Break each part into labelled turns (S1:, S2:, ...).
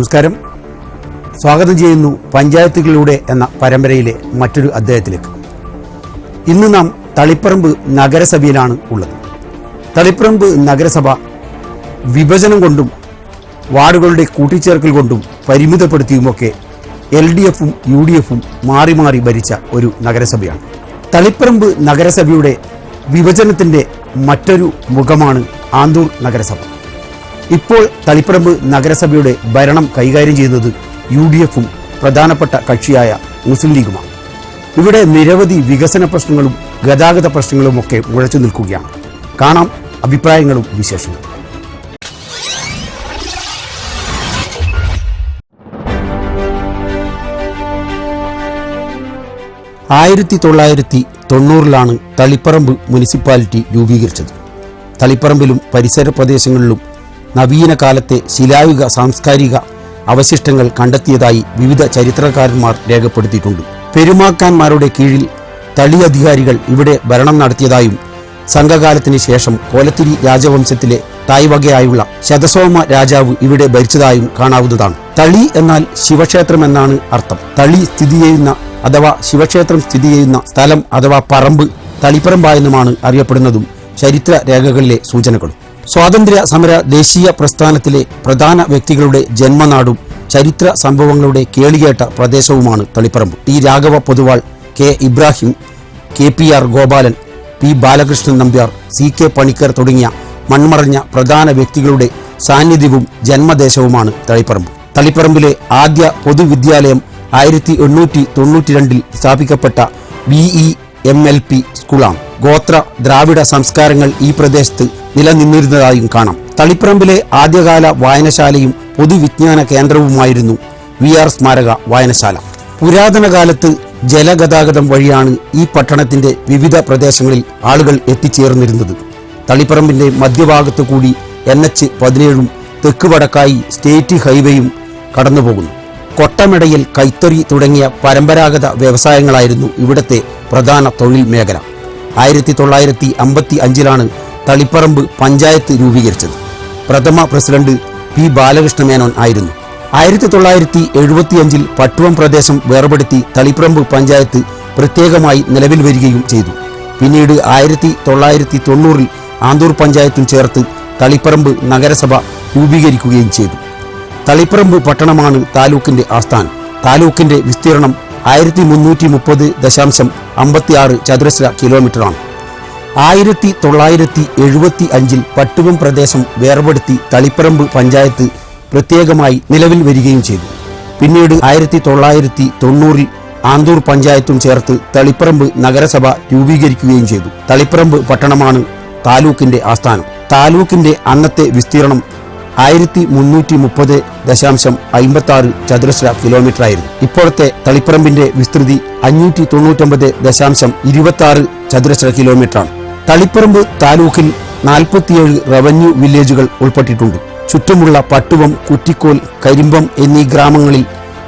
S1: നമസ്കാരം. സ്വാഗതം ചെയ്യുന്നു പഞ്ചായത്തുകളിലൂടെ എന്ന പരമ്പരയിലെ മറ്റൊരു അധ്യായത്തിലേക്ക്. ഇന്ന് നാം തളിപ്പറമ്പ് നഗരസഭയിലാണ് ഉള്ളത്. തളിപ്പറമ്പ് നഗരസഭ വിഭജനം കൊണ്ടും വാർഡുകളുടെ കൂട്ടിച്ചേർക്കൽ കൊണ്ടും പരിമിതപ്പെടുത്തിയുമൊക്കെ എൽ ഡി എഫും യു ഡി എഫും മാറി മാറി ഭരിച്ച ഒരു നഗരസഭയാണ്. തളിപ്പറമ്പ് നഗരസഭയുടെ വിഭജനത്തിന്റെ മറ്റൊരു മുഖമാണ് ആന്തൂർ നഗരസഭ. ഇപ്പോൾ തളിപ്പറമ്പ് നഗരസഭയുടെ ഭരണം കൈകാര്യം ചെയ്യുന്നത് യു ഡി എഫും പ്രധാനപ്പെട്ട കക്ഷിയായ മുസ്ലിം ലീഗുമാണ്. ഇവിടെ നിരവധി വികസന പ്രശ്നങ്ങളും ഗതാഗത പ്രശ്നങ്ങളും ഒക്കെ മുഴച്ചു നിൽക്കുകയാണ്. കാണാം അഭിപ്രായങ്ങളും വിശേഷങ്ങളും. ആയിരത്തി തൊള്ളായിരത്തി തൊണ്ണൂറിലാണ് തളിപ്പറമ്പ് മുനിസിപ്പാലിറ്റി രൂപീകരിച്ചത്. തളിപ്പറമ്പിലും പരിസര പ്രദേശങ്ങളിലും നവീന കാലത്തെ ശിലായുഗ സാംസ്കാരിക അവശിഷ്ടങ്ങൾ കണ്ടെത്തിയതായി വിവിധ ചരിത്രകാരന്മാർ രേഖപ്പെടുത്തിയിട്ടുണ്ട്. പെരുമാക്കാന്മാരുടെ കീഴിൽ തളി അധികാരികൾ ഇവിടെ ഭരണം നടത്തിയതായും സംഘകാലത്തിന് ശേഷം കോലത്തിരി രാജവംശത്തിലെ തായ്വകയായുള്ള ശതസോമ രാജാവ് ഇവിടെ ഭരിച്ചതായും കാണാവുന്നതാണ്. തളി എന്നാൽ ശിവക്ഷേത്രം എന്നാണ് അർത്ഥം. തളി സ്ഥിതി ചെയ്യുന്ന അഥവാ ശിവക്ഷേത്രം സ്ഥിതി ചെയ്യുന്ന സ്ഥലം അഥവാ പറമ്പ് തളിപ്പറമ്പായെന്നുമാണ് അറിയപ്പെടുന്നതും ചരിത്ര രേഖകളിലെ സൂചനകളും. സ്വാതന്ത്ര്യ സമര ദേശീയ പ്രസ്ഥാനത്തിലെ പ്രധാന വ്യക്തികളുടെ ജന്മനാടും ചരിത്ര സംഭവങ്ങളുടെ കേളികേട്ട പ്രദേശവുമാണ് Taliparamba. T Raghava Poduval K Ibrahim K P R Gopalan P Balakrishnan Nambiar C K Panicker തുടങ്ങിയ മൺമറഞ്ഞ പ്രധാന വ്യക്തികളുടെ സാന്നിധ്യവും ജന്മദേശവുമാണ് തളിപ്പറമ്പ്. തളിപ്പറമ്പിലെ ആദ്യ പൊതുവിദ്യാലയം ആയിരത്തി എണ്ണൂറ്റി തൊണ്ണൂറ്റി രണ്ടിൽ സ്ഥാപിക്കപ്പെട്ട V E M L P സ്കൂളാണ്. ഗോത്ര ദ്രാവിഡ സംസ്കാരങ്ങൾ ഈ പ്രദേശത്ത് നിലനിന്നിരുന്നതായും കാണാം. തളിപ്പറമ്പിലെ ആദ്യകാല വായനശാലയും പൊതുവിജ്ഞാന കേന്ദ്രവുമായിരുന്നു വി ആർ സ്മാരക വായനശാല. പുരാതന കാലത്ത് ജലഗതാഗതം വഴിയാണ് ഈ പട്ടണത്തിന്റെ വിവിധ പ്രദേശങ്ങളിൽ ആളുകൾ എത്തിച്ചേർന്നിരുന്നത്. തളിപ്പറമ്പിന്റെ മധ്യഭാഗത്തു കൂടി എൻ എച്ച് പതിനേഴും തെക്ക് വടക്കായി സ്റ്റേറ്റ് ഹൈവേയും കടന്നുപോകുന്നു. കൊട്ടമെടയിൽ കൈത്തറി തുടങ്ങിയ പരമ്പരാഗത വ്യവസായങ്ങളായിരുന്നു ഇവിടത്തെ പ്രധാന തൊഴിൽ മേഖല. ആയിരത്തി തൊള്ളായിരത്തി അമ്പത്തി അഞ്ചിലാണ് തളിപ്പറമ്പ് പഞ്ചായത്ത് രൂപീകരിച്ചത്. പ്രഥമ പ്രസിഡന്റ് പി ബാലകൃഷ്ണ മേനോൻ ആയിരുന്നു. ആയിരത്തി തൊള്ളായിരത്തി എഴുപത്തിയഞ്ചിൽ പട്ടുവം പ്രദേശം വേർപെടുത്തി തളിപ്പറമ്പ് പഞ്ചായത്ത് പ്രത്യേകമായി നിലവിൽ വരികയും ചെയ്തു. പിന്നീട് ആയിരത്തി തൊള്ളായിരത്തി തൊണ്ണൂറിൽ ആന്തൂർ പഞ്ചായത്തും ചേർത്ത് തളിപ്പറമ്പ് നഗരസഭ രൂപീകരിക്കുകയും ചെയ്തു. തളിപ്പറമ്പ് പട്ടണമാണ് താലൂക്കിന്റെ ആസ്ഥാനം. താലൂക്കിന്റെ വിസ്തീർണം ആയിരത്തി മുന്നൂറ്റി മുപ്പത് ദശാംശം അമ്പത്തിയാറ് ചതുരശ്ര കിലോമീറ്ററാണ്. ആയിരത്തി തൊള്ളായിരത്തി എഴുപത്തി അഞ്ചിൽ പട്ടുവം പ്രദേശം വേർപെടുത്തി തളിപ്പറമ്പ് പഞ്ചായത്ത് പ്രത്യേകമായി നിലവിൽ വരികയും ചെയ്തു. പിന്നീട് ആയിരത്തി തൊള്ളായിരത്തി തൊണ്ണൂറിൽ ആന്തൂർ പഞ്ചായത്തും ചേർത്ത് തളിപ്പറമ്പ് നഗരസഭ രൂപീകരിക്കുകയും ചെയ്തു. തളിപ്പറമ്പ് പട്ടണമാണ് താലൂക്കിന്റെ ആസ്ഥാനം. താലൂക്കിന്റെ അന്നത്തെ വിസ്തീർണം ആയിരത്തി മുന്നൂറ്റി മുപ്പത് ദശാംശം അമ്പത്തി ആറ് ചതുരശ്ര കിലോമീറ്റർ ആയിരുന്നു ഇപ്പോഴത്തെ തളിപ്പറമ്പിന്റെ വിസ്തൃതി അഞ്ഞൂറ്റി തൊണ്ണൂറ്റൊമ്പത് ദശാംശം ഇരുപത്തി ആറ് ചതുരശ്ര കിലോമീറ്ററാണ്. തളിപ്പറമ്പ് താലൂക്കിൽ നാൽപ്പത്തിയേഴ് റവന്യൂ വില്ലേജുകൾ ഉൾപ്പെട്ടിട്ടുണ്ട്. ചുറ്റുമുള്ള പട്ടുവം കുറ്റിക്കോൽ കരിമ്പം എന്നീ ഗ്രാമങ്ങളിൽ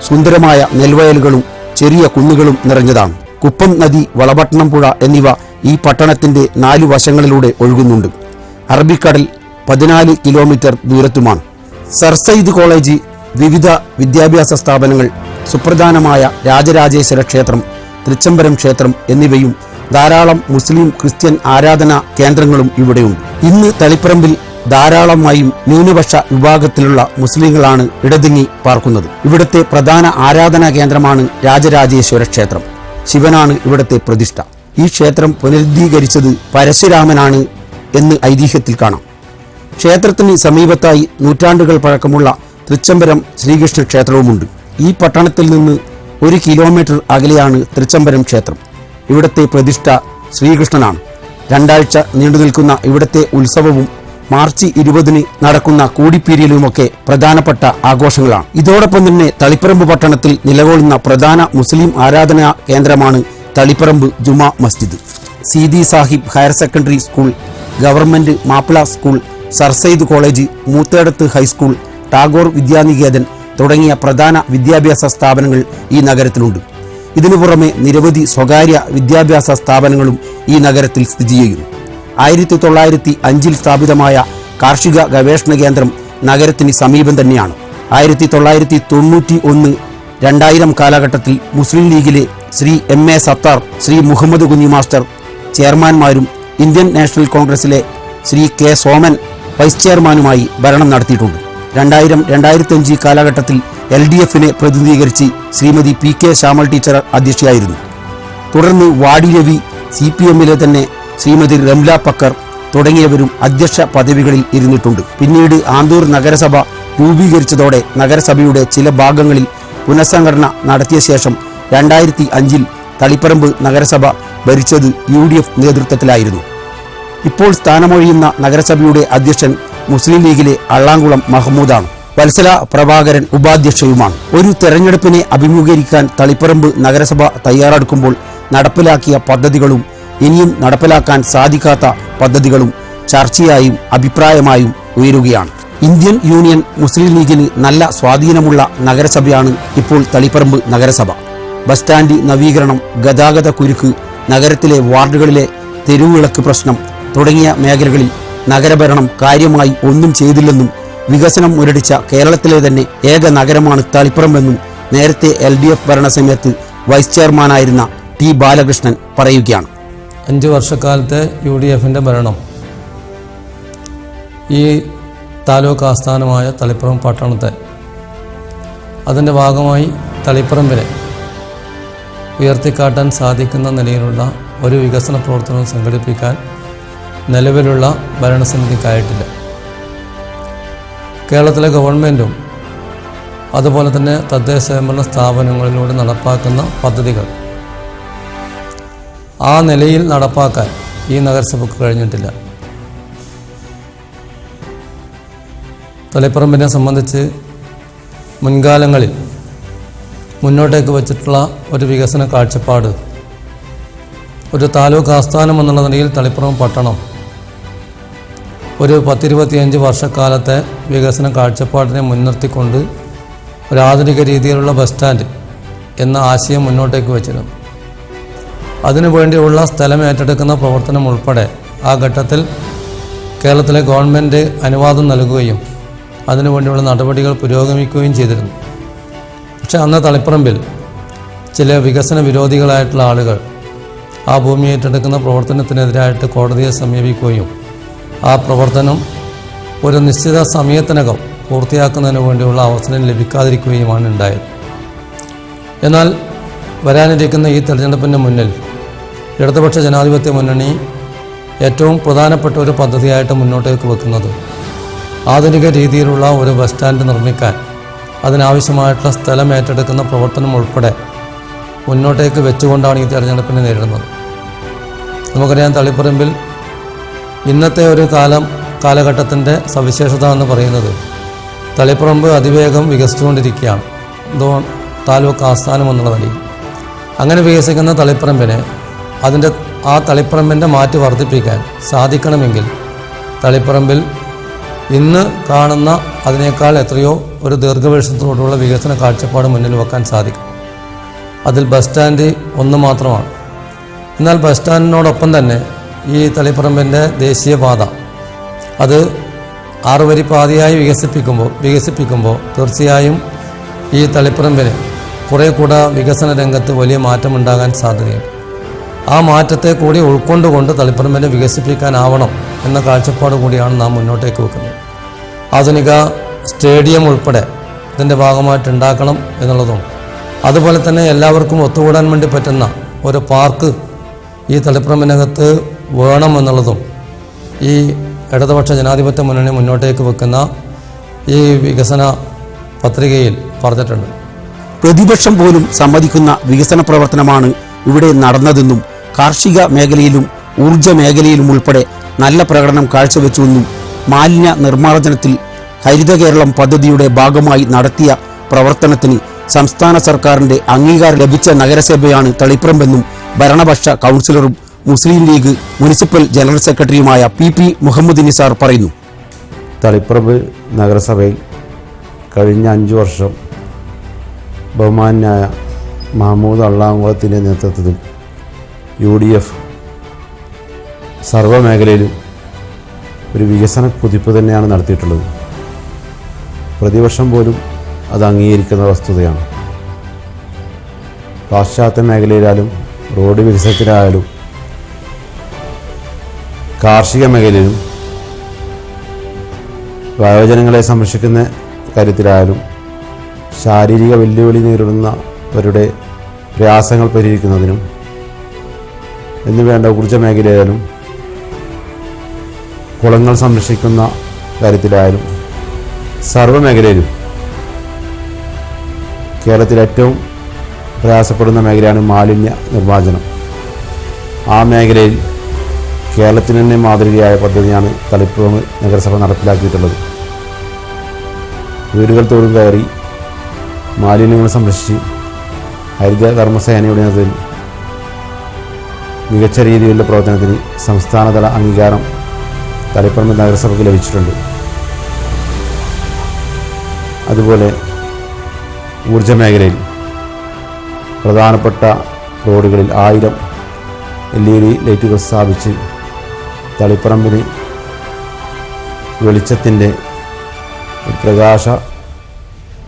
S1: സുന്ദരമായ നെൽവയലുകളും ചെറിയ കുന്നുകളും നിറഞ്ഞതാണ്. കുപ്പം നദി വളപട്ടണം പുഴ എന്നിവ ഈ പട്ടണത്തിന്റെ നാലു വശങ്ങളിലൂടെ ഒഴുകുന്നുണ്ട്. അറബിക്കടൽ പതിനാല് കിലോമീറ്റർ ദൂരത്തുമാണ്. സർ സയ്യിദ് കോളേജ് വിവിധ വിദ്യാഭ്യാസ സ്ഥാപനങ്ങൾ സുപ്രധാനമായ രാജരാജേശ്വര ക്ഷേത്രം തൃച്ചംബരം ക്ഷേത്രം എന്നിവയും ധാരാളം മുസ്ലിം ക്രിസ്ത്യൻ ആരാധനാ കേന്ദ്രങ്ങളും ഇവിടെയുണ്ട്. ഇന്ന് തളിപ്പറമ്പിൽ ധാരാളമായും ന്യൂനപക്ഷ വിഭാഗത്തിലുള്ള മുസ്ലിങ്ങളാണ് ഇടതിങ്ങി പാർക്കുന്നത്. ഇവിടുത്തെ പ്രധാന ആരാധനാ കേന്ദ്രമാണ് രാജരാജേശ്വര ക്ഷേത്രം. ശിവനാണ് ഇവിടുത്തെ പ്രതിഷ്ഠ. ഈ ക്ഷേത്രം പുനരുദ്ധീകരിച്ചത് പരശുരാമനാണ് എന്ന് ഐതിഹ്യത്തിൽ കാണാം. ക്ഷേത്രത്തിന് സമീപത്തായി നൂറ്റാണ്ടുകൾ പഴക്കമുള്ള തൃച്ചംബരം ശ്രീകൃഷ്ണ ക്ഷേത്രവുമുണ്ട്. ഈ പട്ടണത്തിൽ നിന്ന് ഒരു കിലോമീറ്റർ അകലെയാണ് തൃച്ചംബരം ക്ഷേത്രം. ഇവിടുത്തെ പ്രതിഷ്ഠ ശ്രീകൃഷ്ണനാണ്. രണ്ടാഴ്ച നീണ്ടുനിൽക്കുന്ന ഇവിടത്തെ ഉത്സവവും മാർച്ച് ഇരുപതിന് നടക്കുന്ന കൂടിപ്പീരിയലുമൊക്കെ പ്രധാനപ്പെട്ട ആഘോഷങ്ങളാണ്. ഇതോടൊപ്പം തന്നെ തളിപ്പറമ്പ് പട്ടണത്തിൽ നിലകൊള്ളുന്ന പ്രധാന മുസ്ലിം ആരാധനാ കേന്ദ്രമാണ് Taliparamba Juma Masjid. Seethi Sahib higher secondary school government Mappila school sir Syed college Moothedath high school Tagore Vidyaniketan തുടങ്ങിയ പ്രധാന വിദ്യാഭ്യാസ സ്ഥാപനങ്ങൾ ഈ നഗരത്തിലുണ്ട്. ഇതിനു പുറമെ നിരവധി സ്വകാര്യ വിദ്യാഭ്യാസ സ്ഥാപനങ്ങളും ഈ നഗരത്തിൽ സ്ഥിതി ചെയ്യുന്നു. ആയിരത്തി തൊള്ളായിരത്തി അഞ്ചിൽ സ്ഥാപിതമായ കാർഷിക ഗവേഷണ കേന്ദ്രം നഗരത്തിന് സമീപം തന്നെയാണ്. ആയിരത്തി തൊള്ളായിരത്തി തൊണ്ണൂറ്റി ഒന്ന് രണ്ടായിരം കാലഘട്ടത്തിൽ മുസ്ലിം ലീഗിലെ Shri M A Sathar Shri Muhammad Kunhi master ചെയർമാൻമാരും Indian National കോൺഗ്രസിലെ ശ്രീ കെ സോമൻ വൈസ് ചെയർമാനുമായി ഭരണം നടത്തിയിട്ടുണ്ട്. രണ്ടായിരം രണ്ടായിരത്തി അഞ്ച് കാലഘട്ടത്തിൽ എൽ ഡി എഫിനെ പ്രതിനിധീകരിച്ച് Shrimati P K Shyamal teacher അധ്യക്ഷയായിരുന്നു. തുടർന്ന് വാടി രവി സി പി എമ്മിലെ തന്നെ ശ്രീമതി റംല പക്കർ തുടങ്ങിയവരും അധ്യക്ഷ പദവികളിൽ ഇരുന്നിട്ടുണ്ട്. പിന്നീട് ആന്തൂർ നഗരസഭ രൂപീകരിച്ചതോടെ നഗരസഭയുടെ ചില ഭാഗങ്ങളിൽ പുനഃസംഘടന നടത്തിയ ശേഷം രണ്ടായിരത്തി അഞ്ചിൽ തളിപ്പറമ്പ് നഗരസഭ ഭരിച്ചത് യു ഡി എഫ് നേതൃത്വത്തിലായിരുന്നു. ഇപ്പോൾ സ്ഥാനമൊഴിയുന്ന നഗരസഭയുടെ അധ്യക്ഷൻ മുസ്ലിം ലീഗിലെ അള്ളാങ്കുളം മഹമ്മൂദാണ് വത്സല പ്രഭാകരൻ ഉപാധ്യക്ഷയുമാണ്. ഒരു തെരഞ്ഞെടുപ്പിനെ അഭിമുഖീകരിക്കാൻ തളിപ്പറമ്പ് നഗരസഭ തയ്യാറെടുക്കുമ്പോൾ നടപ്പിലാക്കിയ പദ്ധതികളും ഇനിയും നടപ്പിലാക്കാൻ സാധിക്കാത്ത പദ്ധതികളും ചർച്ചയായും അഭിപ്രായമായും ഉയരുകയാണ്. ഇന്ത്യൻ യൂണിയൻ മുസ്ലിം ലീഗിന് നല്ല സ്വാധീനമുള്ള നഗരസഭയാണ് ഇപ്പോൾ തളിപ്പറമ്പ് നഗരസഭ. ബസ് സ്റ്റാൻഡ് നവീകരണം ഗതാഗത കുരുക്ക് നഗരത്തിലെ വാർഡുകളിലെ തെരുവുവിളക്ക് പ്രശ്നം തുടങ്ങിയ മേഖലകളിൽ നഗരഭരണം കാര്യമായി ഒന്നും ചെയ്തില്ലെന്നും വികസനം മുരടിച്ച കേരളത്തിലെ തന്നെ ഏക നഗരമാണ് തളിപ്പറമ്പെന്നും നേരത്തെ എൽ ഡി എഫ് ഭരണസമയത്ത് വൈസ് ചെയർമാനായിരുന്ന ടി ബാലകൃഷ്ണൻ പറയുകയാണ്.
S2: അഞ്ച് വർഷക്കാലത്തെ യു ഡി എഫിന്റെ ഭരണം ഈ താലൂക്ക് ആസ്ഥാനമായ തളിപ്പുറം പട്ടണത്തെ അതിന്റെ ഭാഗമായി തളിപ്പറമ്പിനെ ഉയർത്തിക്കാട്ടാൻ സാധിക്കുന്ന നിലയിലുള്ള ഒരു വികസന പ്രവർത്തനവും സംഘടിപ്പിക്കാൻ നിലവിലുള്ള ഭരണസമിതിക്കായിട്ടില്ല കേരളത്തിലെ ഗവൺമെന്റും അതുപോലെ തന്നെ തദ്ദേശ സ്വയംഭരണ സ്ഥാപനങ്ങളിലൂടെ നടപ്പാക്കുന്ന പദ്ധതികൾ ആ നിലയിൽ നടപ്പാക്കാൻ ഈ നഗരസഭയ്ക്ക് കഴിഞ്ഞിട്ടില്ല. തലപ്പറമ്പിനെ സംബന്ധിച്ച് മുൻകാലങ്ങളിൽ മുന്നോട്ടേക്ക് വച്ചിട്ടുള്ള ഒരു വികസന കാഴ്ചപ്പാട് ഒരു താലൂക്ക് ആസ്ഥാനം എന്നുള്ള നിലയിൽ തളിപ്പുറം പട്ടണം ഒരു പത്തിരുപത്തിയഞ്ച് വർഷക്കാലത്തെ വികസന കാഴ്ചപ്പാടിനെ മുൻനിർത്തിക്കൊണ്ട് ഒരു ആധുനിക രീതിയിലുള്ള ബസ് സ്റ്റാൻഡ് എന്ന ആശയം മുന്നോട്ടേക്ക് വച്ചിരുന്നു. അതിനു വേണ്ടിയുള്ള സ്ഥലം ഏറ്റെടുക്കുന്ന പ്രവർത്തനം ഉൾപ്പെടെ ആ ഘട്ടത്തിൽ കേരളത്തിലെ ഗവൺമെന്റ് അനുവാദം നൽകുകയും അതിനുവേണ്ടിയുള്ള നടപടികൾ പുരോഗമിക്കുകയും ചെയ്തിരുന്നു. പക്ഷെ അന്ന് തളിപ്പറമ്പിൽ ചില വികസന വിരോധികളായിട്ടുള്ള ആളുകൾ ആ ഭൂമി ഏറ്റെടുക്കുന്ന പ്രവർത്തനത്തിനെതിരായിട്ട് കോടതിയെ സമീപിക്കുകയും ആ പ്രവർത്തനം ഒരു നിശ്ചിത സമയത്തിനകം പൂർത്തിയാക്കുന്നതിന് വേണ്ടിയുള്ള അവസരം ലഭിക്കാതിരിക്കുകയുമാണ് ഉണ്ടായത്. എന്നാൽ വരാനിരിക്കുന്ന ഈ തെരഞ്ഞെടുപ്പിന്റെ മുന്നിൽ ഇടതുപക്ഷ ജനാധിപത്യ മുന്നണി ഏറ്റവും പ്രധാനപ്പെട്ട ഒരു പദ്ധതിയായിട്ട് മുന്നോട്ടേക്ക് വെക്കുന്നത് ആധുനിക രീതിയിലുള്ള ഒരു ബസ് സ്റ്റാൻഡ് നിർമ്മിക്കാൻ അതിനാവശ്യമായിട്ടുള്ള സ്ഥലം ഏറ്റെടുക്കുന്ന പ്രവർത്തനം ഉൾപ്പെടെ മുന്നോട്ടേക്ക് വെച്ചുകൊണ്ടാണ് ഈ തെരഞ്ഞെടുപ്പിനെ നേരിടുന്നത്. നമുക്കറിയാം തളിപ്പറമ്പിൽ ഇന്നത്തെ ഒരു കാലം കാലഘട്ടത്തിന്റെ സവിശേഷത എന്ന് പറയുന്നത് തളിപ്പറമ്പ് അതിവേഗം വികസിച്ചുകൊണ്ടിരിക്കുകയാണ്. ദോൺ താലൂക്ക് ആസ്ഥാനം എന്നുള്ള നിലയിൽ. അങ്ങനെ വികസിക്കുന്ന തളിപ്പറമ്പിനെ അതിന്റെ ആ തളിപ്പറമ്പിന്റെ മാറ്റ് വർദ്ധിപ്പിക്കാൻ സാധിക്കണമെങ്കിൽ തളിപ്പറമ്പിൽ ഇന്ന് കാണുന്ന അതിനേക്കാൾ എത്രയോ ഒരു ദീർഘവീക്ഷണത്തോടുള്ള വികസന കാഴ്ചപ്പാട് മുന്നിൽ വെക്കാൻ സാധിക്കും. അതിൽ ബസ് സ്റ്റാൻഡ് ഒന്ന് മാത്രമാണ്. എന്നാൽ ബസ് സ്റ്റാൻഡിനോടൊപ്പം തന്നെ ഈ തളിപ്പറമ്പിന്റെ ദേശീയപാത. അത് ആറുവരി പാതയായി വികസിപ്പിക്കുമ്പോൾ വികസിപ്പിക്കുമ്പോൾ തീർച്ചയായും ഈ തളിപ്പറമ്പിന് കുറേ കൂടെ വികസന രംഗത്ത് വലിയ മാറ്റമുണ്ടാകാൻ സാധ്യതയുണ്ട്. ആ മാറ്റത്തെ കൂടി ഉൾക്കൊണ്ടുകൊണ്ട് തളിപ്പറമ്പിനെ വികസിപ്പിക്കാനാവണം എന്ന കാഴ്ചപ്പാട് കൂടിയാണ് നാം മുന്നോട്ടേക്ക് വെക്കുന്നത്. ആധുനിക സ്റ്റേഡിയം ഉൾപ്പെടെ ഇതിന്റെ ഭാഗമായിട്ട് ഉണ്ടാക്കണം എന്നുള്ളതും അതുപോലെ തന്നെ എല്ലാവർക്കും ഒത്തുകൂടാൻ വേണ്ടി പറ്റുന്ന ഒരു പാർക്ക് ഈ തളിപ്പറമ്പിനകത്ത് വേണം എന്നുള്ളതും ഈ ഇടതുപക്ഷ ജനാധിപത്യ മുന്നണി മുന്നോട്ടേക്ക് വെക്കുന്ന ഈ വികസന പത്രികയിൽ പറഞ്ഞിട്ടുണ്ട്.
S1: പ്രതിപക്ഷം പോലും സമ്മതിക്കുന്ന വികസന പ്രവർത്തനമാണ് ഇവിടെ നടന്നതെന്നും കാർഷിക മേഖലയിലും ഊർജ മേഖലയിലും ഉൾപ്പെടെ നല്ല പ്രകടനം കാഴ്ചവെച്ചുവെന്നും മാലിന്യ നിർമ്മാർജനത്തിൽ ഹരിത കേരളം പദ്ധതിയുടെ ഭാഗമായി നടത്തിയ പ്രവർത്തനത്തിന് സംസ്ഥാന സർക്കാരിന്റെ അംഗീകാരം ലഭിച്ച നഗരസഭയാണ് തളിപ്പറമ്പെന്നും ഭരണപക്ഷ കൗൺസിലറും മുസ്ലിം ലീഗ് മുനിസിപ്പൽ ജനറൽ സെക്രട്ടറിയുമായ പി പി മുഹമ്മദ് നിസാർ പറയുന്നു.
S3: തളിപ്പറമ്പ് നഗരസഭയിൽ കഴിഞ്ഞ അഞ്ച് വർഷം ബഹുമാനായ മഹമ്മൂദ് അള്ളാങ്കുളത്തിന്റെ നേതൃത്വത്തിൽ യു ഡി എഫ് സർവമേഖലയിലും ഒരു വികസന കുതിപ്പ് തന്നെയാണ് നടത്തിയിട്ടുള്ളത്. പ്രതിവർഷം പോലും അത് അംഗീകരിക്കുന്ന വസ്തുതയാണ്. പാശ്ചാത്യ മേഖലയിലായാലും റോഡ് വികസനത്തിലായാലും കാർഷിക മേഖലയിലും വയോജനങ്ങളെ സംരക്ഷിക്കുന്ന കാര്യത്തിലായാലും ശാരീരിക വെല്ലുവിളി നേരിടുന്നവരുടെ പ്രയാസങ്ങൾ പരിഹരിക്കുന്നതിനും എന്നു വേണ്ട ഊർജ മേഖലയായാലും കുളങ്ങൾ സംരക്ഷിക്കുന്ന കാര്യത്തിലായാലും സർവ മേഖലയിലും കേരളത്തിൽ ഏറ്റവും പ്രയാസപ്പെടുന്ന മേഖലയാണ് മാലിന്യ നിർമ്മാർജനം. ആ മേഖലയിൽ കേരളത്തിന് തന്നെ മാതൃകയായ പദ്ധതിയാണ് തളിപ്പുറം നഗരസഭ നടപ്പിലാക്കിയിട്ടുള്ളത്. വീടുകൾ തോറും കയറി മാലിന്യങ്ങൾ സംരക്ഷിച്ച് ഹരിത കർമ്മസേനയുടെ നേതൃത്വത്തിൽ മികച്ച രീതിയിലുള്ള പ്രവർത്തനത്തിന് സംസ്ഥാനതല അംഗീകാരം തളിപ്പറമ്പ് നഗരസഭയ്ക്ക് ലഭിച്ചിട്ടുണ്ട്. അതുപോലെ ഊർജ മേഖലയിൽ പ്രധാനപ്പെട്ട റോഡുകളിൽ ആയിരം എൽ ഇ ഡി ലൈറ്റുകൾ സ്ഥാപിച്ച് തളിപ്പറമ്പിന് വെളിച്ചത്തിന്റെ പ്രകാശ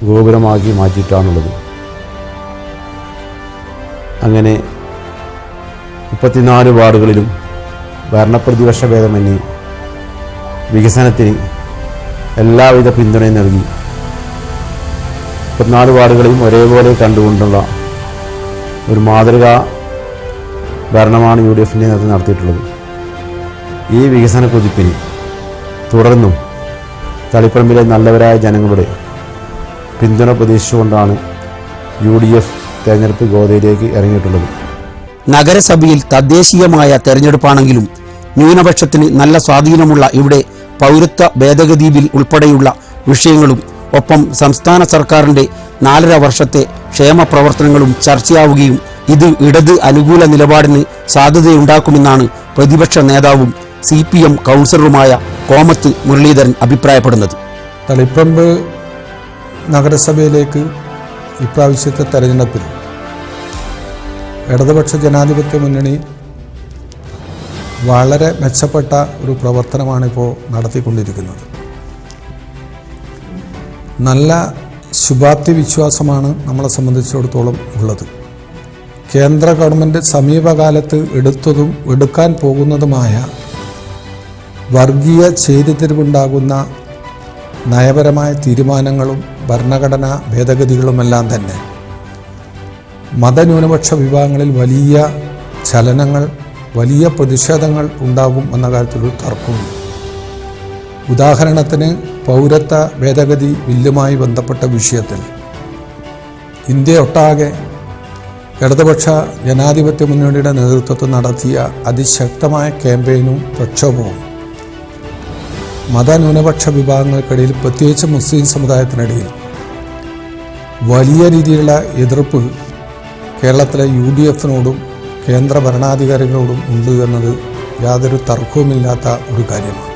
S3: ഗോപുരമാക്കി മാറ്റിയിട്ടാണുള്ളത്. അങ്ങനെ മുപ്പത്തിനാല് വാർഡുകളിലും ഭരണപ്രതിപക്ഷ ഭേദമന്യേ വികസനത്തിന് എല്ലാവിധ പിന്തുണയും നൽകി. മുപ്പത്തിനാല് വാർഡുകളെയും ഒരേപോലെ കണ്ടുകൊണ്ടുള്ള ഒരു മാതൃകാ ഭരണമാണ് യു ഡി എഫിന്റെ നേതൃത്വം നടത്തിയിട്ടുള്ളത്. ഈ വികസന കുതിപ്പിന് തുടർന്നും തളിപ്പറമ്പിലെ നല്ലവരായ ജനങ്ങളുടെ പിന്തുണ പ്രതീക്ഷിച്ചുകൊണ്ടാണ് യു ഡി എഫ് തെരഞ്ഞെടുപ്പ് ഗോതയിലേക്ക് ഇറങ്ങിയിട്ടുള്ളത്.
S1: നഗരസഭയിൽ തദ്ദേശീയമായ തെരഞ്ഞെടുപ്പാണെങ്കിലും ന്യൂനപക്ഷത്തിന് നല്ല സ്വാധീനമുള്ള ഇവിടെ പൗരത്വ ഭേദഗതി ബിൽ ഉൾപ്പെടെയുള്ള വിഷയങ്ങളും ഒപ്പം സംസ്ഥാന സർക്കാരിന്റെ നാലര വർഷത്തെ ക്ഷേമ പ്രവർത്തനങ്ങളും ചർച്ചയാവുകയും ഇത് ഇടത് അനുകൂല നിലപാടിന് സാധ്യതയുണ്ടാക്കുമെന്നാണ് പ്രതിപക്ഷ നേതാവും സി പി എം കൗൺസിലറുമായ കോമത്ത് മുരളീധരൻ അഭിപ്രായപ്പെടുന്നത്.
S4: തളിപ്പറമ്പ് നഗരസഭയിലേക്ക് ഇപ്രാവശ്യത്തെ തെരഞ്ഞെടുപ്പിൽ ഇടതുപക്ഷ ജനാധിപത്യ മുന്നണി വളരെ മെച്ചപ്പെട്ട ഒരു പ്രവർത്തനമാണിപ്പോൾ നടത്തിക്കൊണ്ടിരിക്കുന്നത്. നല്ല ശുഭാപ്തി വിശ്വാസമാണ് നമ്മളെ സംബന്ധിച്ചിടത്തോളം ഉള്ളത്. കേന്ദ്ര ഗവൺമെന്റ് സമീപകാലത്ത് എടുത്തതും എടുക്കാൻ പോകുന്നതുമായ വർഗീയ ചേരിതിരിവുണ്ടാകുന്ന നയപരമായ തീരുമാനങ്ങളും ഭരണഘടനാ ഭേദഗതികളുമെല്ലാം തന്നെ. മതന്യൂനപക്ഷ വിഭാഗങ്ങളിൽ വലിയ ചലനങ്ങൾ വലിയ പ്രതിഷേധങ്ങൾ ഉണ്ടാകും എന്ന കാര്യത്തിലൊരു തർക്കമുണ്ട് ഉദാഹരണത്തിന് പൗരത്വ ഭേദഗതി ബില്ലുമായി ബന്ധപ്പെട്ട വിഷയത്തിൽ ഇന്ത്യ ഒട്ടാകെ ഇടതുപക്ഷ ജനാധിപത്യ മുന്നണിയുടെ നേതൃത്വത്തിൽ നടത്തിയ അതിശക്തമായ ക്യാമ്പയിനും പ്രക്ഷോഭവും മതന്യൂനപക്ഷ വിഭാഗങ്ങൾക്കിടയിൽ പ്രത്യേകിച്ച് മുസ്ലിം സമുദായത്തിനിടയിൽ വലിയ രീതിയിലുള്ള എതിർപ്പ് കേരളത്തിലെ യു ഡി എഫിനോടും കേന്ദ്ര ഭരണാധികാരികളോടും ഉണ്ട് എന്നത് യാതൊരു തർക്കവുമില്ലാത്ത ഒരു കാര്യമാണ്.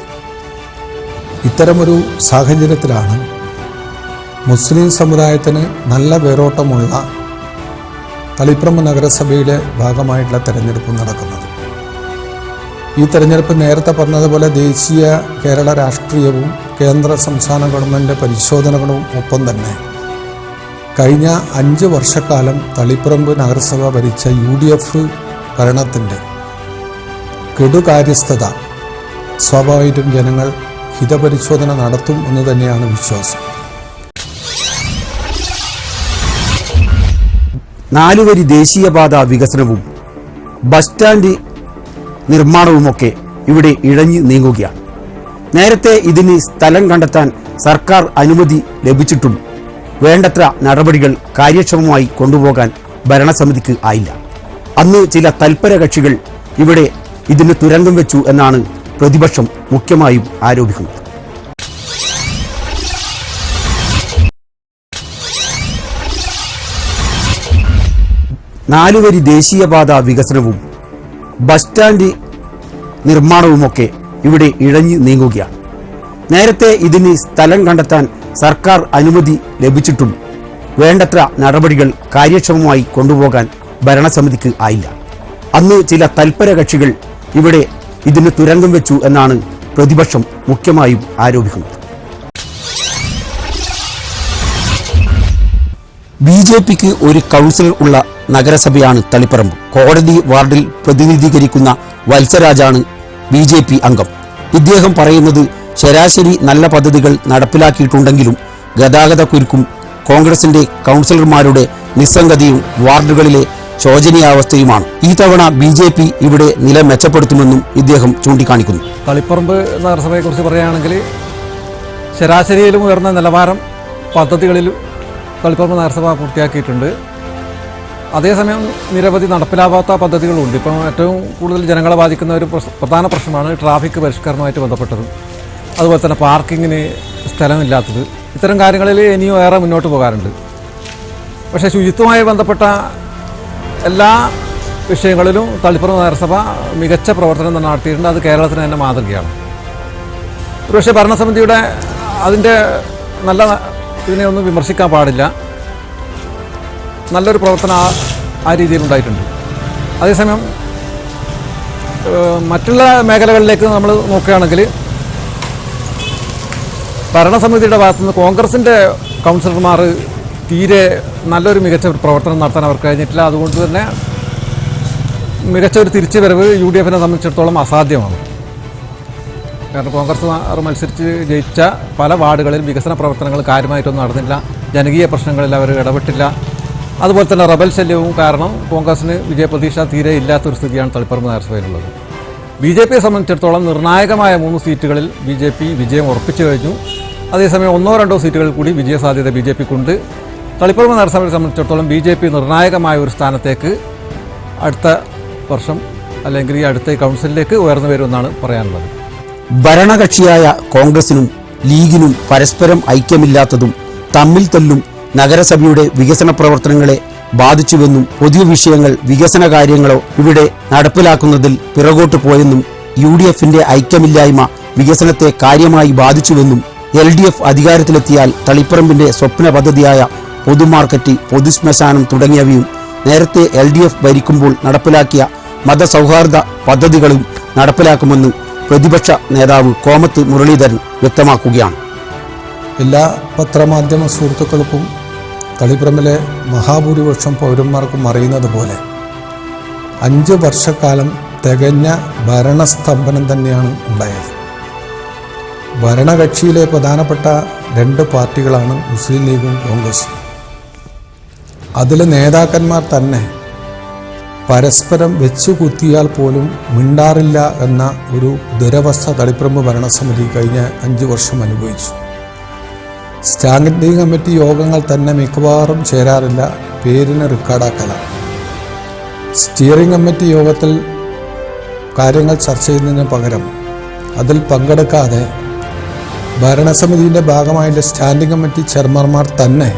S4: ഇത്തരമൊരു സാഹചര്യത്തിലാണ് മുസ്ലിം സമുദായത്തിന് നല്ല വേരോട്ടമുള്ള തളിപ്രമ നഗരസഭയുടെ ഭാഗമായിട്ടുള്ള തെരഞ്ഞെടുപ്പ് നടക്കുന്നത്. ഈ തെരഞ്ഞെടുപ്പ് നേരത്തെ പറഞ്ഞതുപോലെ ദേശീയ കേരള രാഷ്ട്രീയവും കേന്ദ്ര സംസ്ഥാന ഗവൺമെന്റ് പരിശോധനകളും ഒപ്പം തന്നെ. കഴിഞ്ഞ അഞ്ച് വർഷക്കാലം തളിപ്പറമ്പ് നഗരസഭ ഭരിച്ച യു ഡി എഫ് ഭരണത്തിന്റെ കെടുകാര്യസ്ഥത സ്വാഭാവികമായിട്ടും ജനങ്ങൾ ഹിതപരിശോധന നടത്തും എന്ന് തന്നെയാണ് വിശ്വാസം.
S1: നാലുവരി ദേശീയപാത വികസനവും ബസ് സ്റ്റാൻഡ് നിർമ്മാണവുമൊക്കെ ഇവിടെ ഇഴഞ്ഞു നീങ്ങുകയാണ്. നേരത്തെ ഇതിന് സ്ഥലം കണ്ടെത്താൻ സർക്കാർ അനുമതി ലഭിച്ചിട്ടും വേണ്ടത്ര നടപടികൾ കാര്യക്ഷമമായി കൊണ്ടുപോകാൻ ഭരണസമിതിക്ക് ആയില്ല. അന്ന് ചില തൽപര കക്ഷികൾ ഇവിടെ ഇതിന് തുരങ്കം വെച്ചു എന്നാണ് പ്രതിപക്ഷം മുഖ്യമായും ആരോപിക്കുന്നത്. നാലുവരി ദേശീയപാത വികസനവും ബസ് സ്റ്റാൻഡ് നിർമ്മാണവുമൊക്കെ ഇവിടെ ഇഴഞ്ഞു നീങ്ങുകയാണ്. നേരത്തെ ഇതിന് സ്ഥലം കണ്ടെത്താൻ സർക്കാർ അനുമതി ലഭിച്ചിട്ടും വേണ്ടത്ര നടപടികൾ കാര്യക്ഷമമായി കൊണ്ടുപോകാൻ ഭരണസമിതിക്ക് ആയില്ല. അന്ന് ചില തൽപര കക്ഷികൾ ഇവിടെ ഇതിന് തുരങ്കം വെച്ചു എന്നാണ് പ്രതിപക്ഷം മുഖ്യമായും ആരോപിക്കുന്നത്. ബി ജെ പിക്ക് ഒരു കൗൺസിലർ ഉള്ള നഗരസഭയാണ് തളിപ്പറമ്പ്. കോടതി വാർഡിൽ പ്രതിനിധീകരിക്കുന്ന വത്സരാജാണ് ബി ജെ പി അംഗം. ഇദ്ദേഹം പറയുന്നത് ശരാശരി നല്ല പദ്ധതികൾ നടപ്പിലാക്കിയിട്ടുണ്ടെങ്കിലും ഗതാഗതക്കുരുക്കും കോൺഗ്രസിന്റെ കൗൺസിലർമാരുടെ നിസ്സംഗതയും വാർഡുകളിലെ ശോചനീയാവസ്ഥയുമാണ്. ഈ തവണ ബി ജെ പി ഇവിടെ നില മെച്ചപ്പെടുത്തുമെന്നും ഇദ്ദേഹം ചൂണ്ടിക്കാണിക്കുന്നു.
S5: തളിപ്പറമ്പ് നഗരസഭയെക്കുറിച്ച് പറയുകയാണെങ്കിൽ ശരാശരിയിലും ഉയർന്ന നിലവാരം പദ്ധതികളിൽ തളിപ്പറമ്പ് നഗരസഭ പൂർത്തിയാക്കിയിട്ടുണ്ട്. അതേസമയം നിരവധി നടപ്പിലാവാത്ത പദ്ധതികളുണ്ട്. ഇപ്പം ഏറ്റവും കൂടുതൽ ജനങ്ങളെ ബാധിക്കുന്ന ഒരു പ്രധാന പ്രശ്നമാണ് ട്രാഫിക് പരിഷ്കരണവുമായിട്ട് ബന്ധപ്പെട്ടത്. അതുപോലെ തന്നെ പാർക്കിങ്ങിന് സ്ഥലമില്ലാത്തത്. ഇത്തരം കാര്യങ്ങളിൽ ഇനിയും ഏറെ മുന്നോട്ട് പോകാറുണ്ട്. പക്ഷേ ശുചിത്വമായി ബന്ധപ്പെട്ട എല്ലാ വിഷയങ്ങളിലും തളിപ്പുറം നഗരസഭ മികച്ച പ്രവർത്തനം നടത്തിയിട്ടുണ്ട്. അത് കേരളത്തിന് തന്നെ മാതൃകയാണ്. ഒരുപക്ഷെ ഭരണസമിതിയുടെ അതിന്റെ നല്ല ഇതിനെ ഒന്നും വിമർശിക്കാൻ പാടില്ല. നല്ലൊരു പ്രവർത്തനം ആ ആ രീതിയിൽ ഉണ്ടായിട്ടുണ്ട്. അതേസമയം മറ്റുള്ള മേഖലകളിലേക്ക് നമ്മൾ നോക്കുകയാണെങ്കിൽ ഭരണസമിതിയുടെ ഭാഗത്തു നിന്ന് കോൺഗ്രസിന്റെ കൗൺസിലർമാർ തീരെ നല്ലൊരു മികച്ച ഒരു പ്രവർത്തനം നടത്താൻ അവർക്ക് കഴിഞ്ഞിട്ടില്ല. അതുകൊണ്ട് തന്നെ മികച്ച ഒരു തിരിച്ചുവരവ് യു ഡി എഫിനെ സംബന്ധിച്ചിടത്തോളം അസാധ്യമാണ്. കാരണം കോൺഗ്രസ് മത്സരിച്ച് ജയിച്ച പല വാർഡുകളിൽ വികസന പ്രവർത്തനങ്ങൾ കാര്യമായിട്ടൊന്നും നടന്നില്ല. ജനകീയ പ്രശ്നങ്ങളിൽ അവർ ഇടപെട്ടില്ല. അതുപോലെ തന്നെ റബൽ ശല്യവും കാരണം കോൺഗ്രസിന് വിജയപ്രതീക്ഷ തീരെ ഇല്ലാത്തൊരു സ്ഥിതിയാണ് തളിപ്പറമ്പ് നഗരസഭയിലുള്ളത്. ബി ജെ പിയെ സംബന്ധിച്ചിടത്തോളം നിർണായകമായ മൂന്ന് സീറ്റുകളിൽ ബി ജെ പി വിജയം ഉറപ്പിച്ചു കഴിഞ്ഞു. അതേസമയം ഒന്നോ രണ്ടോ സീറ്റുകളിൽ കൂടി വിജയസാധ്യത ബി ജെ പിക്കുണ്ട് തളിപ്പറമ്പ് നഗരസഭയെ സംബന്ധിച്ചിടത്തോളം ബി ജെ പി നിർണായകമായ ഒരു സ്ഥാനത്തേക്ക് അടുത്ത വർഷം അല്ലെങ്കിൽ ഈ അടുത്ത കൗൺസിലിലേക്ക് ഉയർന്നു വരുമെന്നാണ് പറയാനുള്ളത്.
S1: ഭരണകക്ഷിയായ കോൺഗ്രസിനും ലീഗിനും പരസ്പരം ഐക്യമില്ലാത്തതും തമ്മിൽ തല്ലും നഗരസഭയുടെ വികസന പ്രവർത്തനങ്ങളെ ബാധിച്ചുവെന്നും പൊതു വിഷയങ്ങൾ വികസന കാര്യങ്ങളോ ഇവിടെ നടപ്പിലാക്കുന്നതിൽ പിറകോട്ട് പോയെന്നും യു ഡി എഫിന്റെ ഐക്യമില്ലായ്മ വികസനത്തെ കാര്യമായി ബാധിച്ചുവെന്നും എൽ ഡി എഫ് അധികാരത്തിലെത്തിയാൽ തളിപ്പറമ്പിന്റെ സ്വപ്ന പദ്ധതിയായ പൊതുമാർക്കറ്റ് പൊതുശ്മശാനം തുടങ്ങിയവയും നേരത്തെ എൽ ഡി എഫ് ഭരിക്കുമ്പോൾ നടപ്പിലാക്കിയ മതസൗഹാർദ്ദ പദ്ധതികളും നടപ്പിലാക്കുമെന്ന് പ്രതിപക്ഷ നേതാവ് കോമത്ത് മുരളീധരൻ വ്യക്തമാക്കുകയാണ്.
S4: എല്ലാ പത്രമാധ്യമ സുഹൃത്തുക്കൾക്കും തളിപ്രമിലെ മഹാഭൂരിപക്ഷം പൗരന്മാർക്കും അറിയുന്നത് പോലെ അഞ്ച് വർഷക്കാലം തികഞ്ഞ ഭരണസ്തംഭനം തന്നെയാണ് ഉണ്ടായത്. ഭരണകക്ഷിയിലെ പ്രധാനപ്പെട്ട രണ്ട് പാർട്ടികളാണ് മുസ്ലിം ലീഗും കോൺഗ്രസും. അതിലെ നേതാക്കന്മാർ തന്നെ പരസ്പരം വെച്ചു കുത്തിയാൽ പോലും മിണ്ടാറില്ല എന്ന ഒരു ദുരവസ്ഥ തളിപ്രമ്പ് ഭരണസമിതി കഴിഞ്ഞ അഞ്ചു വർഷം അനുഭവിച്ചു. സ്റ്റാൻഡിംഗ് കമ്മിറ്റി യോഗങ്ങൾ തന്നെ മിക്കവാറും ചേരാറില്ല. പേരിന് റെക്കോർഡാക്കല. സ്റ്റിയറിംഗ് കമ്മിറ്റി യോഗത്തിൽ കാര്യങ്ങൾ ചർച്ച ചെയ്യുന്നതിന് പകരം അതിൽ പങ്കെടുക്കാതെ ഭരണസമിതിയുടെ ഭാഗമായുള്ള സ്റ്റാൻഡിംഗ് കമ്മിറ്റി ചെയർമാൻമാർ തന്നെ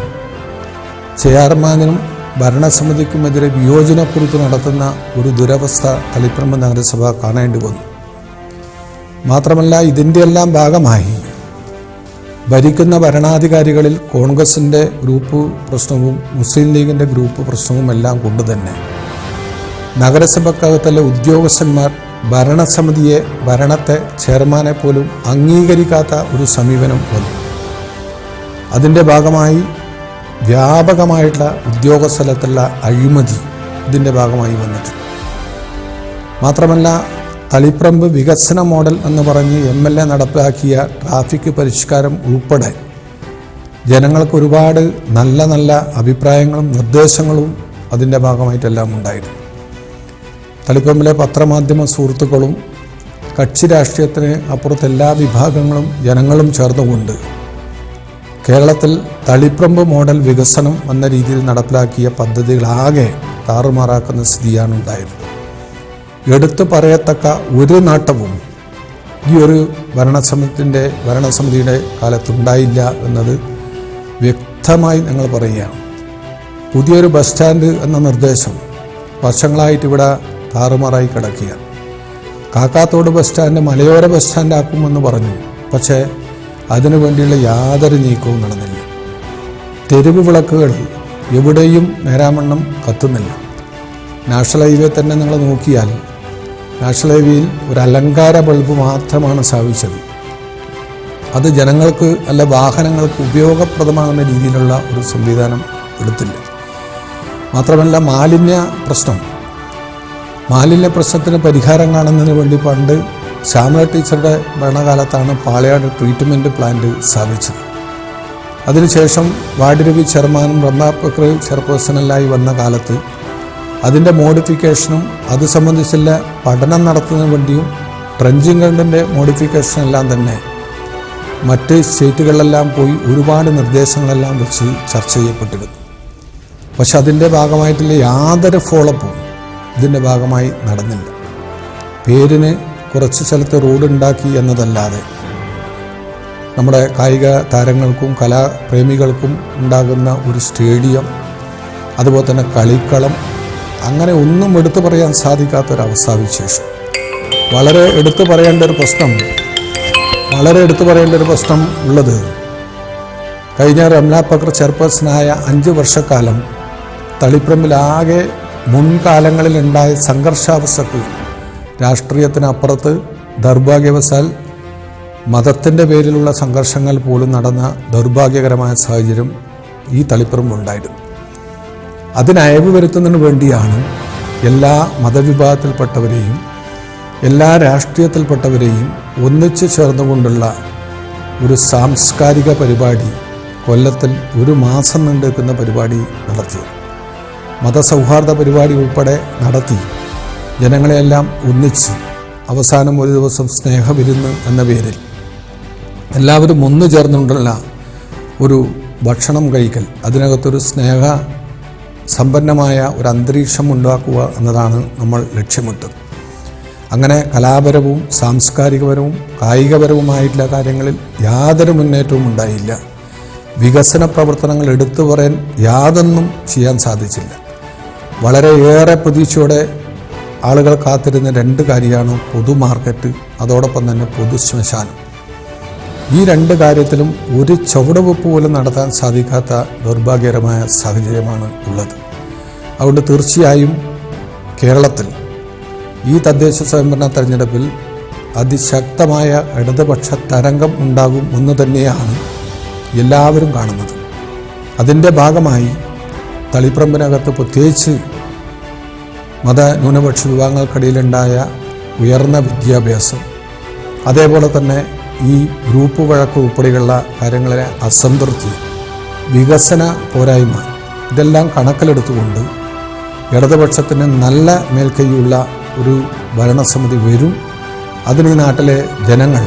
S4: ചെയർമാനും ഭരണസമിതിക്കുമെതിരെ വിയോജനക്കുറിപ്പ് നടത്തുന്ന ഒരു ദുരവസ്ഥ തളിപ്പറമ്പ് നഗരസഭ കാണേണ്ടി വന്നു. മാത്രമല്ല ഇതിന്റെ എല്ലാം ഭാഗമായി ഭരിക്കുന്ന ഭരണാധികാരികളിൽ കോൺഗ്രസിന്റെ ഗ്രൂപ്പ് പ്രശ്നവും മുസ്ലിം ലീഗിന്റെ ഗ്രൂപ്പ് പ്രശ്നവും എല്ലാം കൊണ്ട് തന്നെ നഗരസഭക്കകത്തുള്ള ഉദ്യോഗസ്ഥന്മാർ ഭരണസമിതിയെ ഭരണത്തെ ചെയർമാനെ പോലും അംഗീകരിക്കാത്ത ഒരു സമീപനം വന്നു. അതിന്റെ ഭാഗമായി വ്യാപകമായിട്ടുള്ള ഉദ്യോഗസ്ഥലത്തുള്ള അഴിമതി ഇതിന്റെ ഭാഗമായി വന്നിട്ടുണ്ട്. മാത്രമല്ല തളിപ്രമ്പ് വികസന മോഡൽ എന്ന് പറഞ്ഞ് എം എൽ എ നടപ്പിലാക്കിയ ട്രാഫിക് പരിഷ്കാരം ഉൾപ്പെടെ ജനങ്ങൾക്ക് ഒരുപാട് നല്ല നല്ല അഭിപ്രായങ്ങളും നിർദ്ദേശങ്ങളും അതിന്റെ ഭാഗമായിട്ടെല്ലാം ഉണ്ടായിരുന്നു. തളിപ്രമ്പിലെ പത്രമാധ്യമ സുഹൃത്തുക്കളും കക്ഷി രാഷ്ട്രീയത്തിന് അപ്പുറത്ത് എല്ലാ വിഭാഗങ്ങളും ജനങ്ങളും ചേർന്നുകൊണ്ട് കേരളത്തിൽ തളിപ്രമ്പ് മോഡൽ വികസനം എന്ന രീതിയിൽ നടപ്പിലാക്കിയ പദ്ധതികളാകെ താറുമാറാക്കുന്ന സ്ഥിതിയാണ് ഉണ്ടായത് എടുത്തു പറയത്തക്ക ഒരു നാട്ടവും ഈ ഒരു ഭരണസമിതിന്റെ ഭരണസമിതിയുടെ കാലത്തുണ്ടായില്ല എന്നത് വ്യക്തമായി ഞങ്ങൾ പറയുകയാണ്. പുതിയൊരു ബസ് സ്റ്റാൻഡ് എന്ന നിർദ്ദേശം വർഷങ്ങളായിട്ട് ഇവിടെ താറുമാറായി കിടക്കുകയാണ്. കാക്കാത്തോട് ബസ് സ്റ്റാൻഡ് മലയോര ബസ് സ്റ്റാൻഡ് ആക്കുമെന്ന് പറഞ്ഞു. പക്ഷേ അതിനു വേണ്ടിയുള്ള യാതൊരു നീക്കവും നടന്നില്ല. തെരുവ് വിളക്കുകൾ എവിടെയും നേരാമണ്ണം കത്തുന്നില്ല. നാഷണൽ ഹൈവേ തന്നെ നിങ്ങൾ നോക്കിയാൽ നാഷണൽ ഹൈവേയിൽ ഒരു അലങ്കാര ബൾബ് മാത്രമാണ് സ്ഥാപിച്ചത്. അത് ജനങ്ങൾക്ക് അല്ല വാഹനങ്ങൾക്ക് ഉപയോഗപ്രദമാകുന്ന രീതിയിലുള്ള ഒരു സംവിധാനം എടുത്തില്ല. മാത്രമല്ല മാലിന്യ പ്രശ്നം. മാലിന്യ പ്രശ്നത്തിന് പരിഹാരം കാണുന്നതിന് വേണ്ടി പണ്ട് ശ്യാമള ടീച്ചറുടെ ഭരണകാലത്താണ് പാളയാട് ട്രീറ്റ്മെന്റ് പ്ലാന്റ് സ്ഥാപിച്ചത്. അതിനുശേഷം വാർഡ് ചെയർമാനും റന്നാപ്പക്ര ചെയർപേഴ്സണലായി വന്ന കാലത്ത് അതിന്റെ മോഡിഫിക്കേഷനും അത് സംബന്ധിച്ചുള്ള പഠനം നടത്തുന്നതിന് വേണ്ടിയും ട്രഞ്ചിങ് ഗണ്ടിന്റെ മോഡിഫിക്കേഷനെല്ലാം തന്നെ മറ്റ് സ്റ്റേറ്റുകളിലെല്ലാം പോയി ഒരുപാട് നിർദ്ദേശങ്ങളെല്ലാം വെച്ച് ചർച്ച ചെയ്യപ്പെട്ടിരുന്നു. പക്ഷെ അതിന്റെ ഭാഗമായിട്ടുള്ള യാതൊരു ഫോളോപ്പും ഇതിന്റെ ഭാഗമായി നടന്നില്ല. പേരിന് കുറച്ച് സ്ഥലത്ത് റോഡ് ഉണ്ടാക്കി എന്നതല്ലാതെ നമ്മുടെ കായിക താരങ്ങൾക്കും കലാപ്രേമികൾക്കും ഉണ്ടാകുന്ന ഒരു സ്റ്റേഡിയം അതുപോലെ തന്നെ കളിക്കളം അങ്ങനെ ഒന്നും എടുത്തു പറയാൻ സാധിക്കാത്തൊരവസ്ഥാവിശേഷം വളരെ എടുത്തു പറയേണ്ട ഒരു പ്രശ്നം വളരെ എടുത്തു പറയേണ്ട ഒരു പ്രശ്നം ഉള്ളത് കഴിഞ്ഞ റംല പക്ര ചെയർപേഴ്സണായ അഞ്ച് വർഷക്കാലം തളിപ്പറമ്പിലാകെ മുൻകാലങ്ങളിലുണ്ടായ സംഘർഷാവസ്ഥക്ക് രാഷ്ട്രീയത്തിനപ്പുറത്ത് ദൗർഭാഗ്യവശാൽ മതത്തിന്റെ പേരിലുള്ള സംഘർഷങ്ങൾ പോലും നടന്ന ദൗർഭാഗ്യകരമായ സാഹചര്യം ഈ തളിപ്പറമ്പുണ്ടായിരുന്നു അതിന് അയവ് വരുത്തുന്നതിന് വേണ്ടിയാണ് എല്ലാ മതവിഭാഗത്തിൽപ്പെട്ടവരെയും എല്ലാ രാഷ്ട്രീയത്തിൽപ്പെട്ടവരെയും ഒന്നിച്ചു ചേർന്നുകൊണ്ടുള്ള ഒരു സാംസ്കാരിക പരിപാടി കൊല്ലത്തിൽ ഒരു മാസം നീണ്ടുനിൽക്കുന്ന പരിപാടി നടത്തി മതസൗഹാർദ്ദ പരിപാടി ഉൾപ്പെടെ നടത്തി ജനങ്ങളെയെല്ലാം ഒന്നിച്ച് അവസാനം ഒരു ദിവസം സ്നേഹവിരുന്ന് എന്ന പേരിൽ എല്ലാവരും ഒന്നു ചേർന്നുകൊണ്ടുള്ള ഒരു ഭക്ഷണം കഴിക്കൽ അതിനകത്തൊരു സ്നേഹ സമ്പന്നമായ ഒരു അന്തരീക്ഷം ഉണ്ടാക്കുക എന്നതാണ് നമ്മൾ ലക്ഷ്യമിട്ടത്. അങ്ങനെ കലാപരവും സാംസ്കാരികപരവും കായികപരവുമായിട്ടുള്ള കാര്യങ്ങളിൽ യാതൊരു മുന്നേറ്റവും ഉണ്ടായില്ല. വികസന പ്രവർത്തനങ്ങൾ എടുത്തു പറയാൻ യാതൊന്നും ചെയ്യാൻ സാധിച്ചില്ല. വളരെയേറെ പ്രതീക്ഷയോടെ ആളുകൾ കാത്തിരുന്ന രണ്ട് കാര്യമാണ് പൊതു മാർക്കറ്റ് അതോടൊപ്പം തന്നെ പൊതു ശ്മശാനം. ഈ രണ്ട് കാര്യത്തിലും ഒരു ചുവടുവെപ്പ് പോലും നടത്താൻ സാധിക്കാത്ത ദൗർഭാഗ്യകരമായ സാഹചര്യമാണ് ഉള്ളത്. അതുകൊണ്ട് തീർച്ചയായും കേരളത്തിൽ ഈ തദ്ദേശ സ്വയംഭരണ തെരഞ്ഞെടുപ്പിൽ അതിശക്തമായ ഇടതുപക്ഷ തരംഗം ഉണ്ടാകും എന്ന് തന്നെയാണ് എല്ലാവരും കാണുന്നത്. അതിന്റെ ഭാഗമായി തളിപ്പറമ്പിനകത്ത് പ്രത്യേകിച്ച് മത ന്യൂനപക്ഷ വിഭാഗങ്ങൾക്കിടയിലുണ്ടായ ഉയർന്ന വിദ്യാഭ്യാസം. അതേപോലെ തന്നെ ഈ ഗ്രൂപ്പ് വഴക്ക് ഉൾപ്പെടെയുള്ള കാര്യങ്ങളിലെ അസംതൃപ്തി വികസന പോരായ്മ ഇതെല്ലാം കണക്കിലെടുത്തുകൊണ്ട് ഇടതുപക്ഷത്തിന് നല്ല മേൽക്കൈയുള്ള ഒരു ഭരണസമിതി വരും. അതിന് ഈ നാട്ടിലെ ജനങ്ങൾ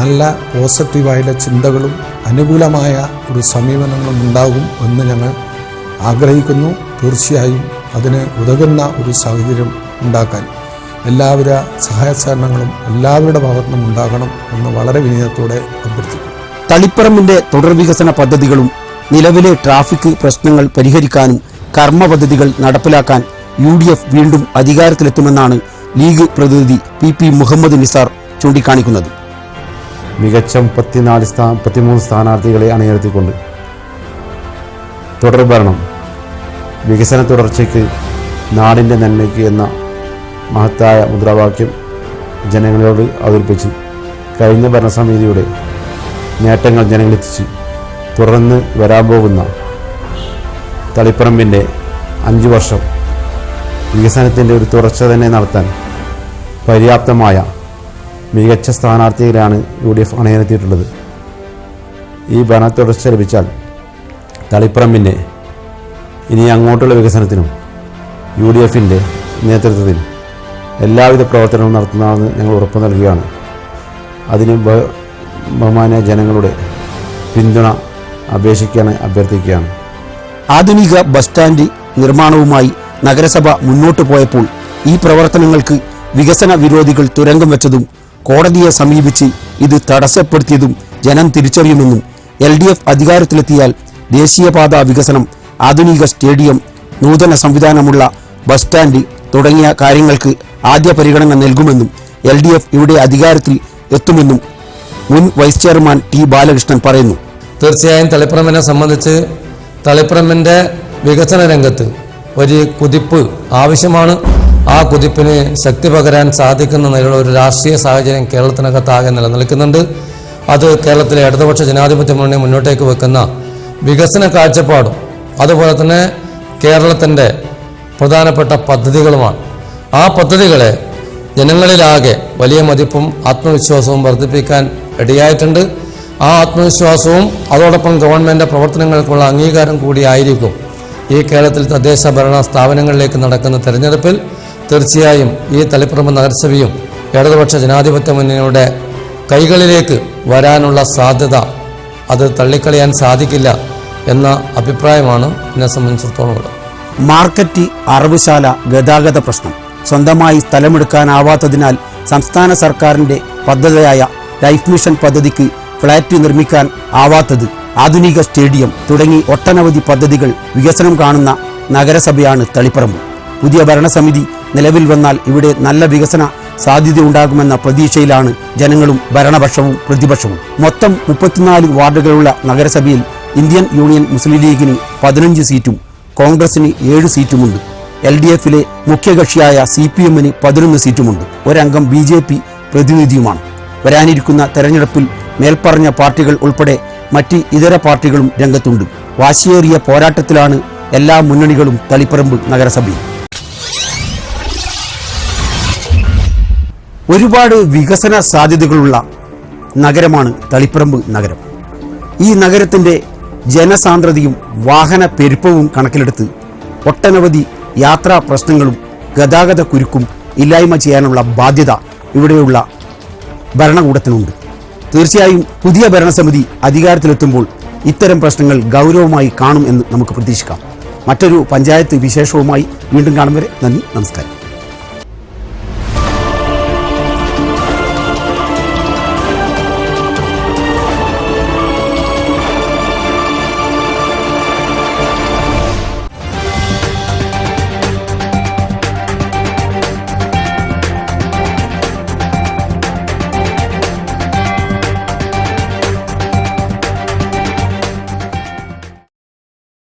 S4: നല്ല പോസിറ്റീവായുള്ള ചിന്തകളും അനുകൂലമായ ഒരു സമീപനങ്ങളും ഉണ്ടാകും എന്ന് ഞങ്ങൾ ആഗ്രഹിക്കുന്നു. തീർച്ചയായും അതിന് ഉതകുന്ന ഒരു സാഹചര്യം ഉണ്ടാക്കാൻ എല്ലാവിധ സഹായ സഹകരണങ്ങളും എല്ലാവരുടെ ഭാഗത്തുനിന്നും ഉണ്ടാകണം എന്ന് വളരെ വിനയത്തോടെ അഭ്യർത്ഥിക്കും
S1: തളിപ്പറമ്പിന്റെ തുടർ വികസന പദ്ധതികളും നിലവിലെ ട്രാഫിക് പ്രശ്നങ്ങൾ പരിഹരിക്കാനും കർമ്മ പദ്ധതികൾ നടപ്പിലാക്കാൻ യു ഡി എഫ് വീണ്ടും അധികാരത്തിലെത്തുമെന്നാണ് ലീഗ് പ്രതിനിധി പി പി മുഹമ്മദ് നിസാർ ചൂണ്ടിക്കാണിക്കുന്നത്.
S3: മികച്ച മുപ്പത്തിനാല് സ്ഥാ മുപ്പത്തിമൂന്ന് സ്ഥാനാർത്ഥികളെ അണിനിരത്തിക്കൊണ്ട് തുടർ ഭരണം വികസന തുടർച്ചയ്ക്ക് നാടിന്റെ നന്മയ്ക്ക് എന്ന മഹത്തായ മുദ്രാവാക്യം ജനങ്ങളോട് അവതരിപ്പിച്ച്. കഴിഞ്ഞ ഭരണസമിതിയുടെ നേട്ടങ്ങൾ ജനങ്ങളെത്തിച്ച്. തുടർന്ന് വരാൻ പോകുന്ന തളിപ്പറമ്പിന്റെ അഞ്ച് വർഷം വികസനത്തിന്റെ ഒരു തുടർച്ച തന്നെ നടത്താൻ പര്യാപ്തമായ മികച്ച സ്ഥാനാർത്ഥികളാണ് യു ഡി എഫ് അണിനിരത്തിയിട്ടുള്ളത്. ഈ ഭരണ തുടർച്ച ലഭിച്ചാൽ തളിപ്പറമ്പിന്റെ ഇനി അങ്ങോട്ടുള്ള വികസനത്തിനും യു ഡി എഫിന്റെ നേതൃത്വത്തിൽ എല്ലാവിധ പ്രവർത്തനവും നടത്തുന്നതാണെന്ന് ഞങ്ങൾ ഉറപ്പ് നൽകുകയാണ്. അതിന് ബഹുമാന ജനങ്ങളുടെ പിന്തുണ അപേക്ഷിക്കാൻ അഭ്യർത്ഥിക്കുകയാണ്.
S1: ആധുനിക ബസ് സ്റ്റാൻഡ് നിർമ്മാണവുമായി നഗരസഭ മുന്നോട്ട് പോയപ്പോൾ ഈ പ്രവർത്തനങ്ങൾക്ക് വികസന വിരോധികൾ തുരങ്കം വെച്ചതും കോടതിയെ സമീപിച്ച് ഇത് തടസ്സപ്പെടുത്തിയതും ജനം തിരിച്ചറിയുമെന്നും എൽ ഡി എഫ് അധികാരത്തിലെത്തിയാൽ ദേശീയപാത വികസനം ആധുനിക സ്റ്റേഡിയം നൂതന സംവിധാനമുള്ള ബസ് സ്റ്റാൻഡ് തുടങ്ങിയ കാര്യങ്ങൾക്ക് ആദ്യ പരിഗണന നൽകുമെന്നും എൽ ഡി എഫ് ഇവിടെ അധികാരത്തിൽ എത്തുമെന്നും മുൻ വൈസ് ചെയർമാൻ ടി ബാലകൃഷ്ണൻ പറയുന്നു.
S2: തീർച്ചയായും തളിപ്പറമ്പിനെ സംബന്ധിച്ച് തളിപ്പറമ്പിന്റെ വികസന രംഗത്ത് ഒരു കുതിപ്പ് ആവശ്യമാണ്. ആ കുതിപ്പിന് ശക്തി പകരാൻ സാധിക്കുന്ന നിലയിലുള്ള ഒരു രാഷ്ട്രീയ സാഹചര്യം കേരളത്തിനകത്താകെ നിലനിൽക്കുന്നുണ്ട്. അത് കേരളത്തിലെ ഇടതുപക്ഷ ജനാധിപത്യ മുന്നണി മുന്നോട്ടേക്ക് വെക്കുന്ന വികസന കാഴ്ചപ്പാടും അതുപോലെ തന്നെ കേരളത്തിന്റെ പ്രധാനപ്പെട്ട പദ്ധതികളുമാണ്. ആ പദ്ധതികളെ ജനങ്ങളിലാകെ വലിയ മതിപ്പും ആത്മവിശ്വാസവും വർദ്ധിപ്പിക്കാൻ ഇടയായിട്ടുണ്ട്. ആ ആത്മവിശ്വാസവും അതോടൊപ്പം ഗവൺമെന്റ് പ്രവർത്തനങ്ങൾക്കുള്ള അംഗീകാരം കൂടിയായിരിക്കും ഈ കേരളത്തിൽ തദ്ദേശ ഭരണ സ്ഥാപനങ്ങളിലേക്ക് നടക്കുന്ന തെരഞ്ഞെടുപ്പിൽ. തീർച്ചയായും ഈ തളിപ്പറമ്പ് നഗരസഭയും ഇടതുപക്ഷ ജനാധിപത്യ മുന്നണിയുടെ കൈകളിലേക്ക് വരാനുള്ള സാധ്യത അത് തള്ളിക്കളയാൻ സാധിക്കില്ല. എന്ന അഭിപ്രായമാണ് എന്നെ സംബന്ധിച്ചിടത്തോളം ഉള്ളത്.
S1: മാർക്കറ്റ് അറവുശാല ഗതാഗത പ്രശ്നം സ്വന്തമായി സ്ഥലമെടുക്കാനാവാത്തതിനാൽ സംസ്ഥാന സർക്കാരിന്റെ പദ്ധതിയായ ലൈഫ് മിഷൻ പദ്ധതിക്ക് ഫ്ളാറ്റ് നിർമ്മിക്കാൻ ആവാത്തത് ആധുനിക സ്റ്റേഡിയം തുടങ്ങി ഒട്ടനവധി പദ്ധതികൾ വികസനം കാണുന്ന നഗരസഭയാണ് തളിപ്പറമ്പ്. പുതിയ ഭരണസമിതി നിലവിൽ വന്നാൽ ഇവിടെ നല്ല വികസന സാധ്യതയുണ്ടാകുമെന്ന പ്രതീക്ഷയിലാണ് ജനങ്ങളും ഭരണപക്ഷവും പ്രതിപക്ഷവും. മൊത്തം മുപ്പത്തിനാല് വാർഡുകളുള്ള നഗരസഭയിൽ ഇന്ത്യൻ യൂണിയൻ മുസ്ലിം ലീഗിന് പതിനഞ്ച് സീറ്റും കോൺഗ്രസിന് ഏഴ് സീറ്റുമുണ്ട്. എൽ ഡി എഫിലെ മുഖ്യകക്ഷിയായ സി പി എമ്മിന് പതിനൊന്ന് സീറ്റുമുണ്ട്. ഒരംഗം ബി ജെ പി പ്രതിനിധിയുമാണ്. വരാനിരിക്കുന്ന തെരഞ്ഞെടുപ്പിൽ മേൽപ്പറഞ്ഞ പാർട്ടികൾ ഉൾപ്പെടെ മറ്റ് ഇതര പാർട്ടികളും രംഗത്തുണ്ട്. വാശിയേറിയ പോരാട്ടത്തിലാണ് എല്ലാ മുന്നണികളും തളിപ്പറമ്പ് നഗരസഭയിൽ. ഒരുപാട് വികസന സാധ്യതകളുള്ള നഗരമാണ് തളിപ്പറമ്പ് നഗരം. ഈ നഗരത്തിന്റെ ജനസാന്ദ്രതയും വാഹന പെരുപ്പവും കണക്കിലെടുത്ത് ഒട്ടനവധി യാത്രാ പ്രശ്നങ്ങളും ഗതാഗത കുരുക്കും ഇല്ലായ്മ ചെയ്യാനുള്ള ബാധ്യത ഇവിടെയുള്ള ഭരണകൂടത്തിനുണ്ട്. തീർച്ചയായും പുതിയ ഭരണസമിതി അധികാരത്തിലെത്തുമ്പോൾ ഇത്തരം പ്രശ്നങ്ങൾ ഗൗരവമായി കാണും എന്ന് നമുക്ക് പ്രതീക്ഷിക്കാം. മറ്റൊരു പഞ്ചായത്ത് വിശേഷവുമായി വീണ്ടും കാണും വരെ നന്ദി നമസ്കാരം.